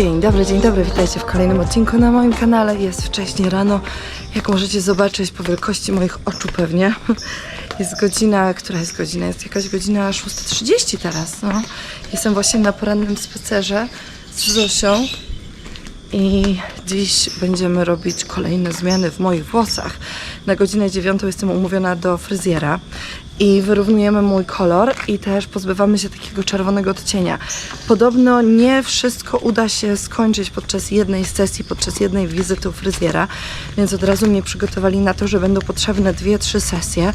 Dzień dobry, dzień dobry, witajcie w kolejnym odcinku na moim kanale. Jest wcześnie rano, jak możecie zobaczyć po wielkości moich oczu pewnie. Jest godzina, która jest godzina? Jest jakaś godzina 6.30 teraz, no. Jestem właśnie na porannym spacerze z Zosią i dziś będziemy robić kolejne zmiany w moich włosach. Na godzinę dziewiątą jestem umówiona do fryzjera i wyrównujemy mój kolor i też pozbywamy się takiego czerwonego odcienia. Podobno nie wszystko uda się skończyć podczas jednej sesji, podczas jednej wizyty u fryzjera, więc od razu mnie przygotowali na to, że będą potrzebne dwie, trzy sesje,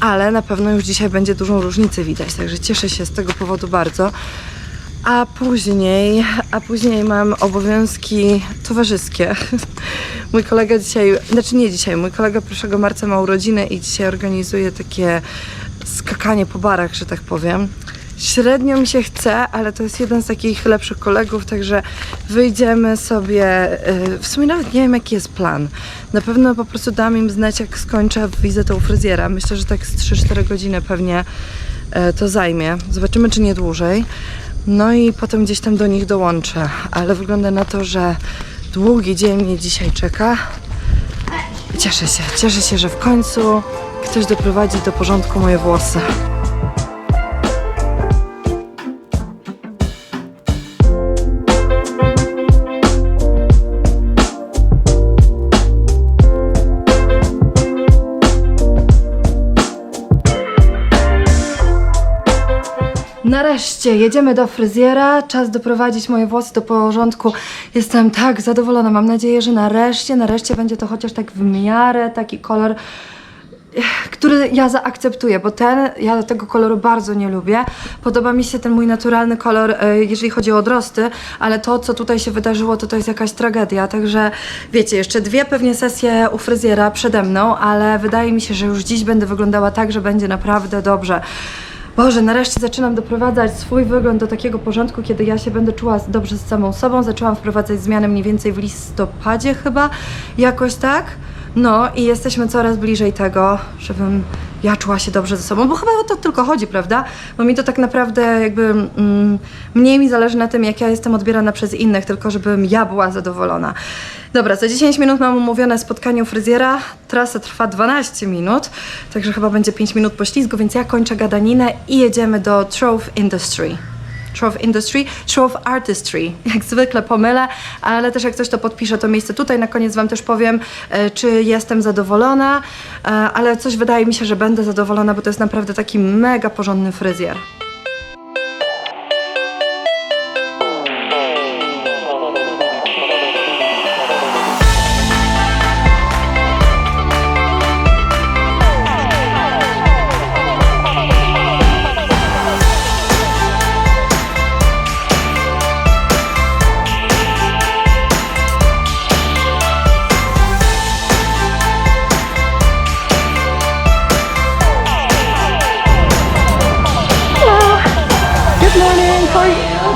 ale na pewno już dzisiaj będzie dużą różnicę widać, także cieszę się z tego powodu bardzo. A później, a później mam obowiązki towarzyskie. Mój kolega dzisiaj, znaczy nie dzisiaj, mój kolega 1 marca ma urodziny i dzisiaj organizuje takie skakanie po barach, że tak powiem. Średnio mi się chce, ale to jest jeden z takich lepszych kolegów, także wyjdziemy sobie. y, W sumie nawet nie wiem, jaki jest plan. Na pewno po prostu dam im znać, jak skończę wizytę u fryzjera. Myślę, że tak z 3-4 godziny pewnie e, to zajmie. Zobaczymy, czy nie dłużej. No i potem gdzieś tam do nich dołączę, ale wygląda na to, że długi dzień mnie dzisiaj czeka. Cieszę się, cieszę się, że w końcu ktoś doprowadzi do porządku moje włosy. Nareszcie jedziemy do fryzjera. Czas doprowadzić moje włosy do porządku. Jestem tak zadowolona. Mam nadzieję, że nareszcie, nareszcie będzie to chociaż tak w miarę taki kolor, eh, który ja zaakceptuję, bo ten, ja tego koloru bardzo nie lubię. Podoba mi się ten mój naturalny kolor, e, jeżeli chodzi o odrosty, ale to, co tutaj się wydarzyło, to to jest jakaś tragedia. Także wiecie, jeszcze dwie pewnie sesje u fryzjera przede mną, ale wydaje mi się, że już dziś będę wyglądała tak, że będzie naprawdę dobrze. Boże, nareszcie zaczynam doprowadzać swój wygląd do takiego porządku, kiedy ja się będę czuła dobrze z samą sobą. Zaczęłam wprowadzać zmiany mniej więcej w listopadzie chyba, jakoś tak. No i jesteśmy coraz bliżej tego, żebym ja czuła się dobrze ze sobą, bo chyba o to tylko chodzi, prawda? Bo mi to tak naprawdę jakby mm, mniej mi zależy na tym, jak ja jestem odbierana przez innych, tylko żebym ja była zadowolona. Dobra, za 10 minut mam umówione spotkanie u fryzjera. Trasa trwa 12 minut, także chyba będzie 5 minut poślizgu, więc ja kończę gadaninę i jedziemy do Trove Industry. Trove Industry, Trove Artistry. Jak zwykle pomylę, ale też jak coś to podpiszę to miejsce tutaj. Na koniec Wam też powiem, e, czy jestem zadowolona, e, ale coś wydaje mi się, że będę zadowolona, bo to jest naprawdę taki mega porządny fryzjer.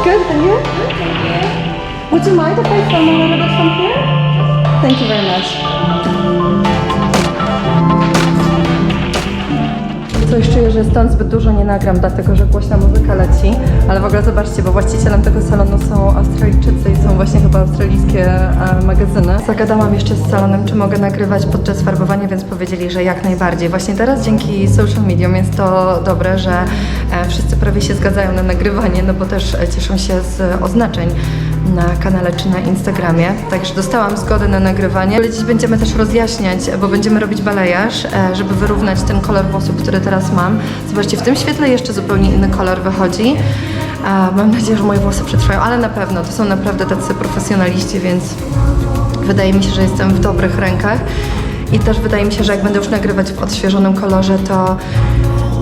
Are you? Good, and you? Would you mind if I film a little bit from here? Thank you very much. Coś czuję, że stąd zbyt dużo nie nagram, dlatego że głośna muzyka leci. Ale w ogóle zobaczcie, bo właścicielem tego salonu są Australijczycy i są właśnie chyba australijskie e, magazyny. Zagadałam jeszcze z salonem, czy mogę nagrywać podczas farbowania, więc powiedzieli, że jak najbardziej. Właśnie teraz dzięki social mediom jest to dobre, że e, wszyscy prawie się zgadzają na nagrywanie, no bo też e, cieszą się z oznaczeń na kanale czy na Instagramie. Także dostałam zgodę na nagrywanie. Dziś będziemy też rozjaśniać, bo będziemy robić balejarz, e, żeby wyrównać ten kolor włosów, który teraz mam. Zobaczcie, w tym świetle jeszcze zupełnie inny kolor wychodzi. Mam nadzieję, że moje włosy przetrwają, ale na pewno to są naprawdę tacy profesjonaliści, więc wydaje mi się, że jestem w dobrych rękach. I też wydaje mi się, że jak będę już nagrywać w odświeżonym kolorze, to,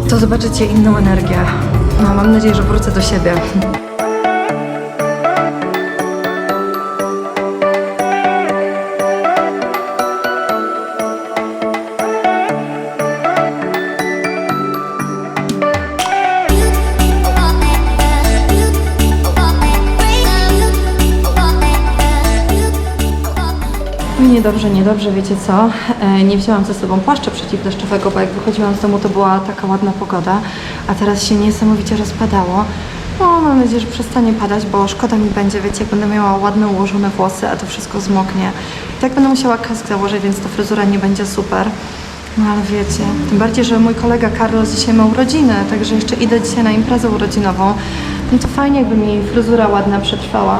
to zobaczycie inną energię. No, mam nadzieję, że wrócę do siebie. Niedobrze, niedobrze, wiecie co? E, Nie wzięłam ze sobą płaszcza przeciwdeszczowego, bo jak wychodziłam z domu, to była taka ładna pogoda, a teraz się niesamowicie rozpadało. No, mam nadzieję, że przestanie padać, bo szkoda mi będzie, wiecie, jak będę miała ładne ułożone włosy, a to wszystko zmoknie. Tak będę musiała kask założyć, więc ta fryzura nie będzie super. No ale wiecie, tym bardziej, że mój kolega Carlos dzisiaj ma urodziny, także jeszcze idę dzisiaj na imprezę urodzinową. No to fajnie, jakby mi fryzura ładna przetrwała.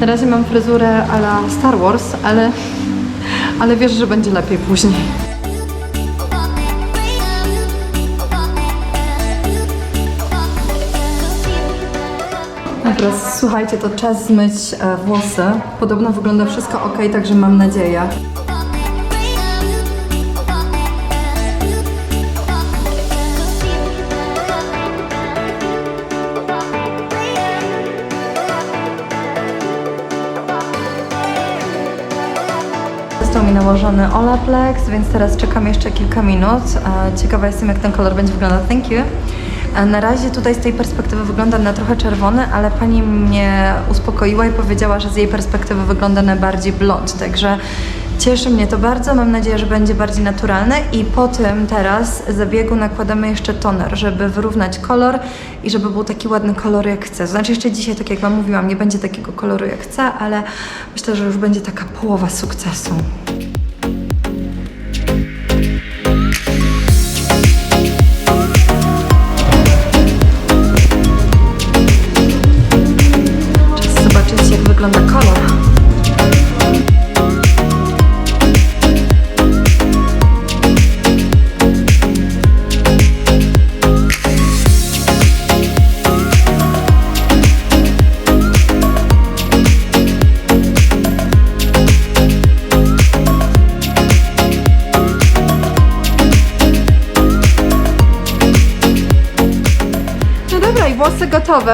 Na razie mam fryzurę a la Star Wars, ale, ale wiesz, że będzie lepiej później. A teraz słuchajcie, to czas zmyć e, włosy. Podobno wygląda wszystko ok, także mam nadzieję. Został mi nałożony Olaplex, więc teraz czekam jeszcze kilka minut. E, Ciekawa jestem, jak ten kolor będzie wyglądał. Thank you. E, Na razie tutaj z tej perspektywy wygląda na trochę czerwony, ale pani mnie uspokoiła i powiedziała, że z jej perspektywy wygląda na bardziej blond, także cieszy mnie to bardzo. Mam nadzieję, że będzie bardziej naturalne i po tym teraz zabiegu nakładamy jeszcze toner, żeby wyrównać kolor i żeby był taki ładny kolor jak chcę. Znaczy jeszcze dzisiaj, tak jak Wam mówiłam, nie będzie takiego koloru jak chcę, ale myślę, że już będzie taka połowa sukcesu.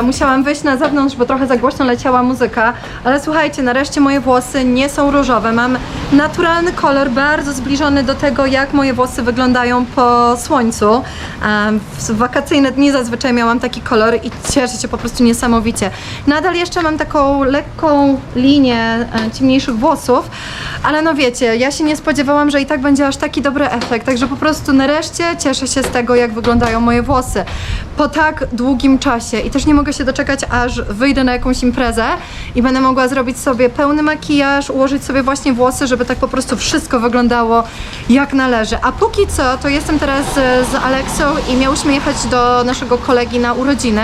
Musiałam wyjść na zewnątrz, bo trochę za głośno leciała muzyka. Ale słuchajcie, nareszcie moje włosy nie są różowe. Mam naturalny kolor, bardzo zbliżony do tego, jak moje włosy wyglądają po słońcu. W wakacyjne dni zazwyczaj miałam taki kolor i cieszę się po prostu niesamowicie. Nadal jeszcze mam taką lekką linię e, ciemniejszych włosów, ale no wiecie, ja się nie spodziewałam, że i tak będzie aż taki dobry efekt. Także po prostu nareszcie cieszę się z tego, jak wyglądają moje włosy. Po tak długim czasie i też nie mogę się doczekać, aż wyjdę na jakąś imprezę i będę mogła zrobić sobie pełny makijaż, ułożyć sobie właśnie włosy, żeby tak po prostu wszystko wyglądało jak należy. A póki co, to jestem teraz e, z Aleksą i miałyśmy jechać do naszego kolegi na urodziny,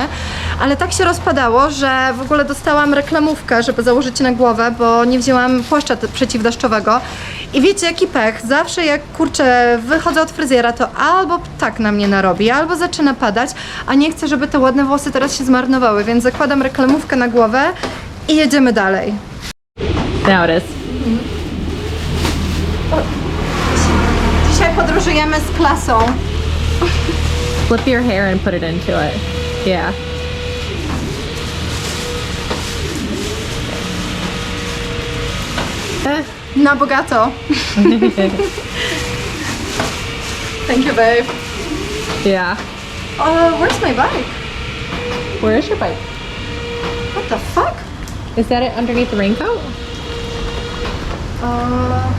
ale tak się rozpadało, że w ogóle dostałam reklamówkę, żeby założyć na głowę, bo nie wzięłam płaszcza przeciwdeszczowego. I wiecie jaki pech, zawsze jak kurczę wychodzę od fryzjera, to albo tak na mnie narobi, albo zaczyna padać, a nie chcę, żeby te ładne włosy teraz się zmarnowały, więc zakładam reklamówkę na głowę i jedziemy dalej. Now it is. Podróżujemy z klasą. Flip your hair and put it into it. Yeah. Eh, Na bogato. Thank you, babe. yeah. Uh, where's my bike? Where is your bike? What the fuck? Is that it underneath the raincoat? Uh,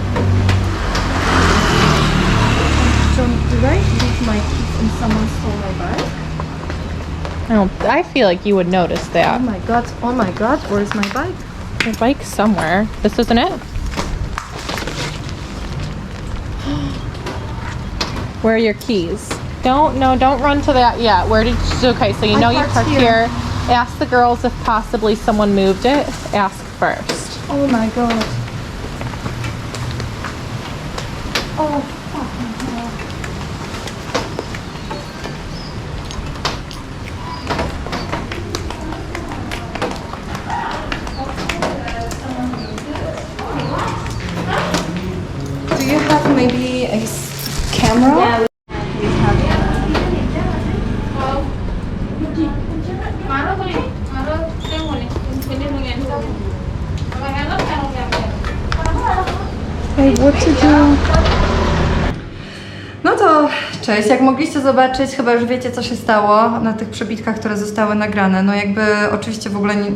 John, did I leave my keys and someone stole my bike? I don't. I feel like you would notice that. Oh my god, oh my god, where's my bike? Your bike's somewhere. This isn't it. Where are your keys? Don't no. Don't run to that yet. Where did? You, okay, so you I know you parked parked here. here. Ask the girls if possibly someone moved it. Ask first. Oh my god. Oh what to do? No to cześć, jak mogliście zobaczyć, chyba już wiecie co się stało na tych przebitkach, które zostały nagrane. No jakby oczywiście w ogóle nie,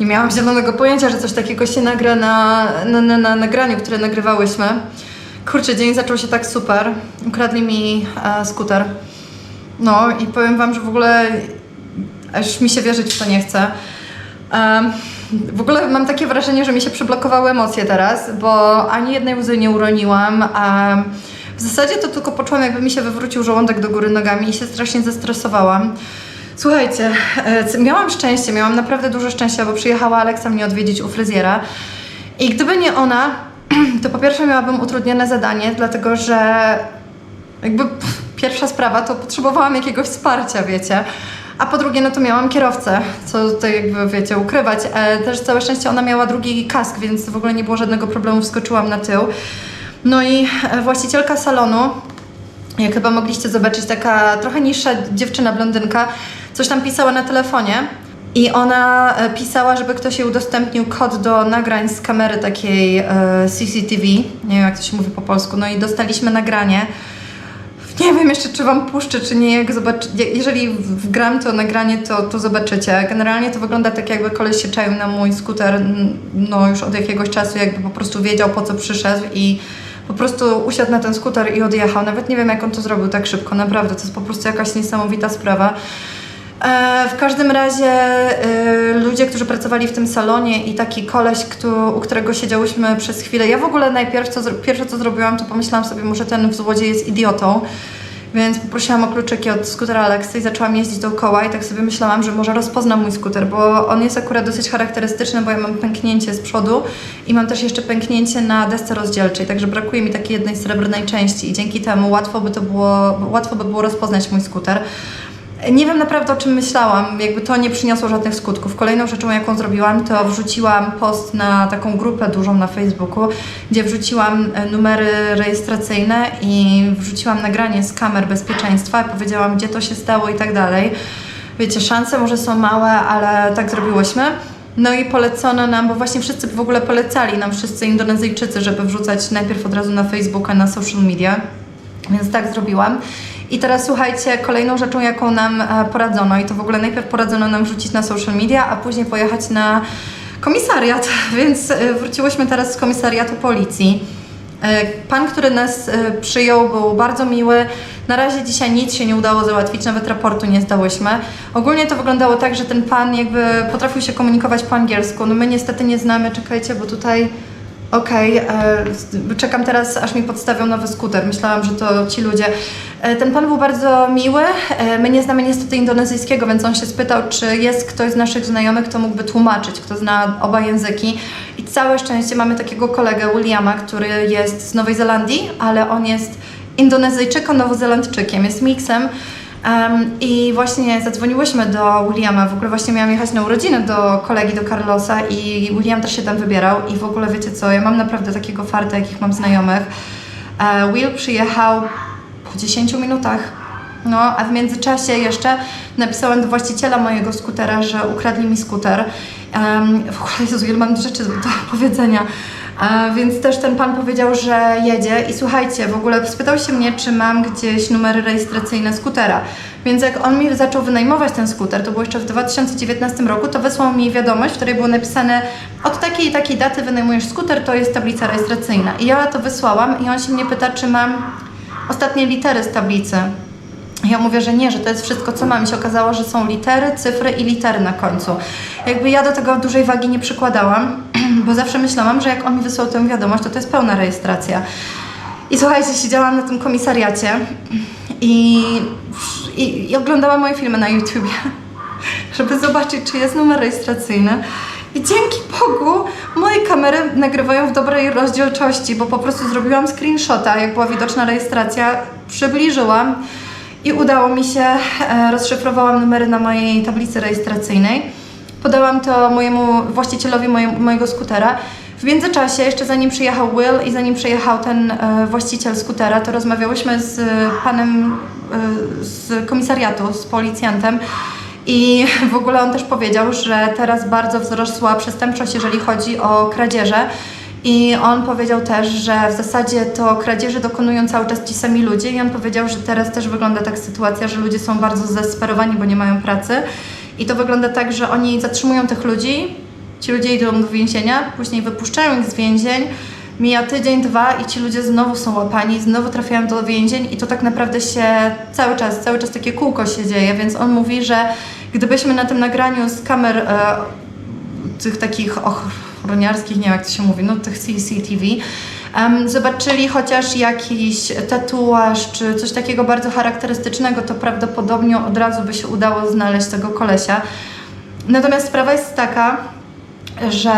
nie miałam zielonego pojęcia, że coś takiego się nagra na, na, na, na nagraniu, które nagrywałyśmy. Kurczę, dzień zaczął się tak super. Ukradli mi e, skuter. No i powiem wam, że w ogóle aż mi się wierzyć w to nie chce. W ogóle mam takie wrażenie, że mi się przyblokowały emocje teraz, bo ani jednej łzy nie uroniłam, a w zasadzie to tylko poczułam, jakby mi się wywrócił żołądek do góry nogami i się strasznie zestresowałam. Słuchajcie, e, miałam szczęście, miałam naprawdę dużo szczęścia, bo przyjechała Aleksa mnie odwiedzić u fryzjera. I gdyby nie ona, to po pierwsze miałabym utrudnione zadanie, dlatego że jakby pff, pierwsza sprawa to potrzebowałam jakiegoś wsparcia, wiecie. A po drugie, no to miałam kierowcę, co tutaj jakby wiecie, ukrywać. E, też całe szczęście ona miała drugi kask, więc w ogóle nie było żadnego problemu, wskoczyłam na tył. No i e, właścicielka salonu, jak chyba mogliście zobaczyć, taka trochę niższa dziewczyna, blondynka, coś tam pisała na telefonie. I ona e, pisała, żeby ktoś jej udostępnił kod do nagrań z kamery takiej e, CCTV. Nie wiem, jak to się mówi po polsku. No i dostaliśmy nagranie. Nie wiem jeszcze, czy Wam puszczę, czy nie. Jak zobaczy, je- jeżeli wgram to nagranie, to, to zobaczycie. Generalnie to wygląda tak, jakby koleś się czaił na mój skuter, no już od jakiegoś czasu, jakby po prostu wiedział, po co przyszedł i po prostu usiadł na ten skuter i odjechał. Nawet nie wiem, jak on to zrobił tak szybko, naprawdę. To jest po prostu jakaś niesamowita sprawa. E, W każdym razie e, ludzie, którzy pracowali w tym salonie i taki koleś, kto, u którego siedziałyśmy przez chwilę. Ja w ogóle najpierw, co, pierwsze co zrobiłam, to pomyślałam sobie, może ten złodziej jest idiotą. Więc poprosiłam o kluczyki od skutera Aleksy i zaczęłam jeździć dookoła i tak sobie myślałam, że może rozpoznam mój skuter, bo on jest akurat dosyć charakterystyczny, bo ja mam pęknięcie z przodu i mam też jeszcze pęknięcie na desce rozdzielczej, także brakuje mi takiej jednej srebrnej części i dzięki temu łatwo by to było, łatwo by było rozpoznać mój skuter. Nie wiem naprawdę o czym myślałam, jakby to nie przyniosło żadnych skutków. Kolejną rzeczą, jaką zrobiłam, to wrzuciłam post na taką grupę dużą na Facebooku, gdzie wrzuciłam e, numery rejestracyjne i wrzuciłam nagranie z kamer bezpieczeństwa, powiedziałam, gdzie to się stało i tak dalej. Wiecie, szanse może są małe, ale tak zrobiłyśmy. No i polecono nam, bo właśnie wszyscy w ogóle polecali nam, wszyscy Indonezyjczycy, żeby wrzucać najpierw od razu na Facebooka, na social media. Więc tak zrobiłam. I teraz słuchajcie, kolejną rzeczą, jaką nam e, poradzono, i to w ogóle najpierw poradzono nam wrzucić na social media, a później pojechać na komisariat, więc e, wróciłyśmy teraz z komisariatu policji. E, Pan, który nas przyjął, był bardzo miły. Na razie dzisiaj nic się nie udało załatwić, nawet raportu nie zdałyśmy. Ogólnie to wyglądało tak, że ten pan jakby potrafił się komunikować po angielsku. No my niestety nie znamy, czekajcie, bo tutaj Okej, e, czekam teraz, aż mi podstawią nowy skuter. Myślałam, że to ci ludzie. E, ten pan był bardzo miły. E, my nie znamy niestety indonezyjskiego, więc on się spytał, czy jest ktoś z naszych znajomych, kto mógłby tłumaczyć, kto zna oba języki. I całe szczęście mamy takiego kolegę, Williama, który jest z Nowej Zelandii, ale on jest Indonezyjczyko-Nowozelandczykiem, jest miksem. Em, I właśnie zadzwoniłyśmy do Williama, w ogóle właśnie miałam jechać na urodziny do kolegi, do Carlosa i William też się tam wybierał i w ogóle wiecie co, ja mam naprawdę takiego farta, jakich mam znajomych. E, Will przyjechał po 10 minutach, no a w międzyczasie jeszcze napisałam do właściciela mojego skutera, że ukradli mi skuter. Um, w ogóle Jezu, ile mam rzeczy do powiedzenia. A, więc też ten pan powiedział, że jedzie i słuchajcie, w ogóle spytał się mnie, czy mam gdzieś numery rejestracyjne skutera. Więc jak on mi zaczął wynajmować ten skuter, to było jeszcze w 2019 roku, to wysłał mi wiadomość, w której było napisane od takiej i takiej daty wynajmujesz skuter, to jest tablica rejestracyjna. I ja to wysłałam i on się mnie pyta, czy mam ostatnie litery z tablicy. Ja mówię, że nie, że to jest wszystko, co mam. I się okazało, że są litery, cyfry i litery na końcu. Jakby ja do tego dużej wagi nie przykładałam, bo zawsze myślałam, że jak on mi wysłał tę wiadomość, to to jest pełna rejestracja. I słuchajcie, siedziałam na tym komisariacie i, i, i oglądałam moje filmy na YouTubie, żeby zobaczyć, czy jest numer rejestracyjny. I dzięki Bogu moje kamery nagrywają w dobrej rozdzielczości, bo po prostu zrobiłam screenshota, jak była widoczna rejestracja, przybliżyłam i udało mi się, e, rozszyfrowałam numery na mojej tablicy rejestracyjnej. Podałam to mojemu właścicielowi moje, mojego skutera. W międzyczasie, jeszcze zanim przyjechał Will i zanim przyjechał ten e, właściciel skutera, to rozmawiałyśmy z e, panem e, z komisariatu, z policjantem. I w ogóle on też powiedział, że teraz bardzo wzrosła przestępczość, jeżeli chodzi o kradzieże. I on powiedział też, że w zasadzie to kradzieży dokonują cały czas ci sami ludzie. I on powiedział, że teraz też wygląda tak sytuacja, że ludzie są bardzo zdesperowani, bo nie mają pracy. I to wygląda tak, że oni zatrzymują tych ludzi, ci ludzie idą do więzienia, później wypuszczają ich z więzień, Mija tydzień, dwa i ci ludzie znowu są łapani, znowu trafiają do więzień i to tak naprawdę się cały czas, cały czas takie kółko się dzieje, więc on mówi, że gdybyśmy na tym nagraniu z kamer e, tych takich ochroniarskich, nie wiem jak to się mówi, no tych CCTV, zobaczyli chociaż jakiś tatuaż czy coś takiego bardzo charakterystycznego, to prawdopodobnie od razu by się udało znaleźć tego kolesia. Natomiast sprawa jest taka, że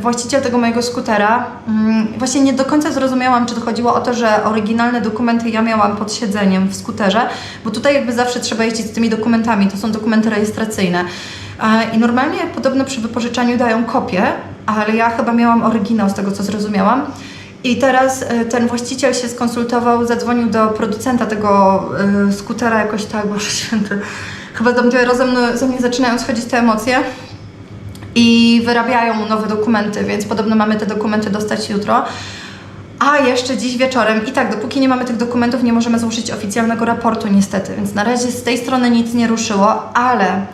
właściciel tego mojego skutera, mm, właśnie nie do końca zrozumiałam, czy to chodziło o to, że oryginalne dokumenty ja miałam pod siedzeniem w skuterze, bo tutaj jakby zawsze trzeba jeździć z tymi dokumentami, to są dokumenty rejestracyjne. E, I normalnie podobno przy wypożyczaniu dają kopię, ale ja chyba miałam oryginał z tego, co zrozumiałam. I teraz e, ten właściciel się skonsultował, zadzwonił do producenta tego e, skutera jakoś tak, Boże Święty, chyba dopiero ze, mną, ze mnie zaczynają schodzić te emocje i wyrabiają mu nowe dokumenty, więc podobno mamy te dokumenty dostać jutro. A jeszcze dziś wieczorem. I tak, dopóki nie mamy tych dokumentów, nie możemy złożyć oficjalnego raportu, niestety. Więc na razie z tej strony nic nie ruszyło, ale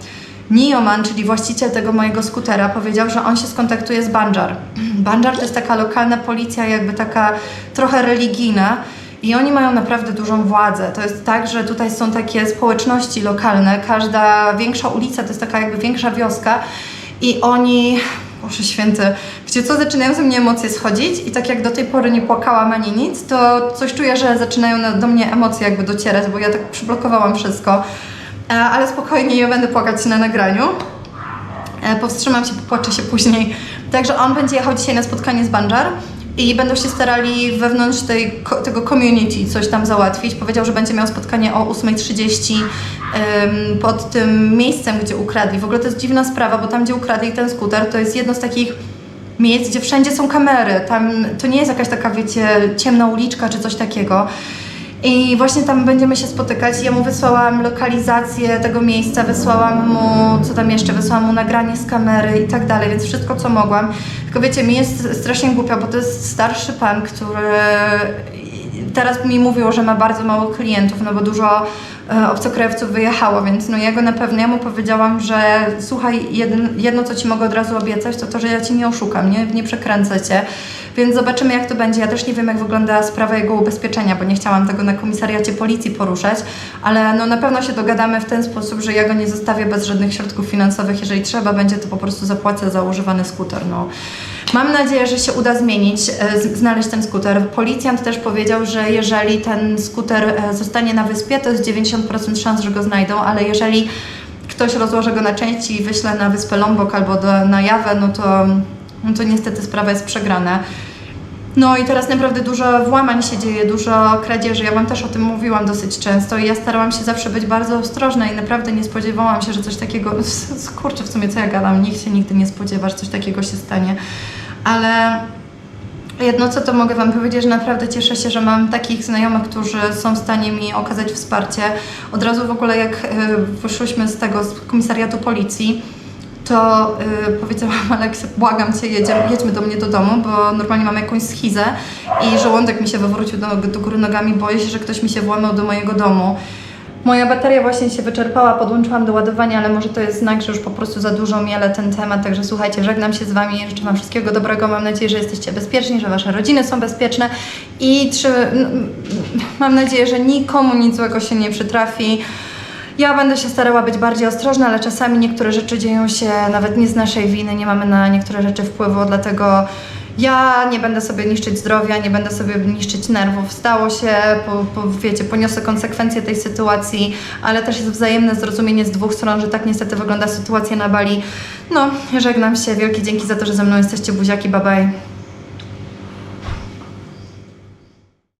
Nioman, czyli właściciel tego mojego skutera, powiedział, że on się skontaktuje z Banjar. Banjar to jest taka lokalna policja, jakby taka trochę religijna. I oni mają naprawdę dużą władzę. To jest tak, że tutaj są takie społeczności lokalne. Każda większa ulica to jest taka jakby większa wioska. I oni, Boże Święty, wiecie co, zaczynają ze mnie emocje schodzić i tak jak do tej pory nie płakałam ani nic, to coś czuję, że zaczynają na, do mnie emocje jakby docierać, bo ja tak przyblokowałam wszystko. E, ale spokojnie, nie będę płakać na nagraniu. E, powstrzymam się, popłaczę się później. Także on będzie jechał dzisiaj na spotkanie z Banjar i będą się starali wewnątrz tej, tego community coś tam załatwić. Powiedział, że będzie miał spotkanie o 8.30 em, pod tym miejscem, gdzie ukradli. W ogóle to jest dziwna sprawa, bo tam, gdzie ukradli ten skuter, to jest jedno z takich miejsc, gdzie wszędzie są kamery. Tam to nie jest jakaś taka, wiecie, ciemna uliczka czy coś takiego. I właśnie tam będziemy się spotykać. Ja mu wysłałam lokalizację tego miejsca, wysłałam mu, co tam jeszcze, wysłałam mu nagranie z kamery i tak dalej, więc wszystko co mogłam. Tylko wiecie, mi jest strasznie głupio, bo to jest starszy pan, który teraz mi mówił, że ma bardzo mało klientów, no bo dużo obcokrajowców wyjechało, więc no ja go na pewno, ja mu powiedziałam, że słuchaj, jedno, jedno co Ci mogę od razu obiecać, to to, że ja Cię nie oszukam, nie, nie przekręcę Cię, więc zobaczymy jak to będzie. Ja też nie wiem jak wygląda sprawa jego ubezpieczenia, bo nie chciałam tego na komisariacie policji poruszać, ale no na pewno się dogadamy w ten sposób, że ja go nie zostawię bez żadnych środków finansowych, jeżeli trzeba będzie, to po prostu zapłacę za używany skuter, no. Mam nadzieję, że się uda zmienić, e, znaleźć ten skuter. Policjant też powiedział, że jeżeli ten skuter e, zostanie na wyspie, to jest 90% szans, że go znajdą, ale jeżeli ktoś rozłoży go na części i wyśle na wyspę Lombok albo do, na Jawę, no to, no to niestety sprawa jest przegrana. No i teraz naprawdę dużo włamań się dzieje, dużo kradzieży. Ja Wam też o tym mówiłam dosyć często i ja starałam się zawsze być bardzo ostrożna i naprawdę nie spodziewałam się, że coś takiego... Kurczę, w sumie co ja gadam, nikt się nigdy nie spodziewa, że coś takiego się stanie. Ale jedno co to mogę Wam powiedzieć, że naprawdę cieszę się, że mam takich znajomych, którzy są w stanie mi okazać wsparcie. Od razu w ogóle jak y, wyszłyśmy z tego, z komisariatu policji, to y, powiedziałam Aleksie, błagam Cię, jedziemy, jedźmy do mnie do domu, bo normalnie mam jakąś schizę i żołądek mi się wywrócił do, do góry nogami, boję się, że ktoś mi się włamał do mojego domu. Moja bateria właśnie się wyczerpała, podłączyłam do ładowania, ale może to jest znak, że już po prostu za dużo mielę ten temat, także słuchajcie, żegnam się z Wami, życzę Wam wszystkiego dobrego, mam nadzieję, że jesteście bezpieczni, że Wasze rodziny są bezpieczne i trzy, n- mam nadzieję, że nikomu nic złego się nie przytrafi. Ja będę się starała być bardziej ostrożna, ale czasami niektóre rzeczy dzieją się nawet nie z naszej winy, nie mamy na niektóre rzeczy wpływu, dlatego ja nie będę sobie niszczyć zdrowia, nie będę sobie niszczyć nerwów. Stało się, po, po, wiecie, poniosę konsekwencje tej sytuacji, ale też jest wzajemne zrozumienie z dwóch stron, że tak niestety wygląda sytuacja na Bali. No, żegnam się, wielkie dzięki za to, że ze mną jesteście, buziaki, bye bye.